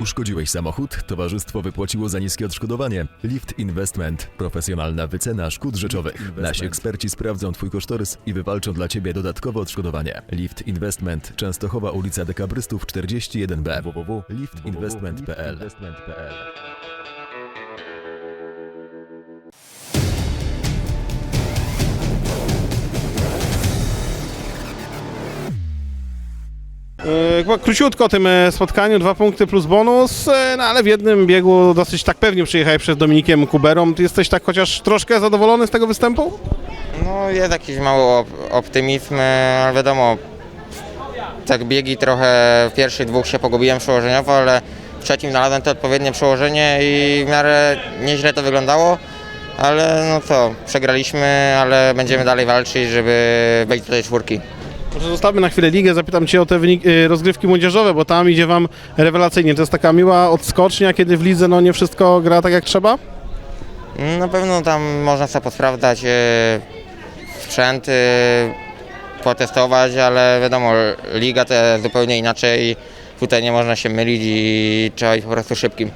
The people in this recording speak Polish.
Uszkodziłeś samochód? Towarzystwo wypłaciło za niskie odszkodowanie. Lift Investment. Profesjonalna wycena szkód rzeczowych. Nasi eksperci sprawdzą Twój kosztorys i wywalczą dla Ciebie dodatkowe odszkodowanie. Lift Investment. Częstochowa ulica Dekabrystów 41B. www.liftinvestment.pl króciutko o tym e, spotkaniu, dwa punkty plus bonus, e, no ale w jednym biegu dosyć tak pewnie przyjechałeś przed Dominikiem Kuberą. Ty jesteś tak chociaż troszkę zadowolony z tego występu? No jest jakiś mały op- optymizm, e, ale wiadomo, tak biegi trochę w pierwszych dwóch się pogubiłem przełożeniowo, ale w trzecim znalazłem to odpowiednie przełożenie i w miarę nieźle to wyglądało, ale no co, przegraliśmy, ale będziemy dalej walczyć, żeby być do tej czwórki. Może zostawmy na chwilę ligę, zapytam Cię o te wynik, e, rozgrywki młodzieżowe, bo tam idzie Wam rewelacyjnie. To jest taka miła odskocznia, kiedy w lidze no nie wszystko gra tak jak trzeba? Na pewno tam można sobie posprawdzać e, sprzęt, e, potestować, ale wiadomo, liga to zupełnie inaczej. Tutaj nie można się mylić i trzeba być po prostu szybkim.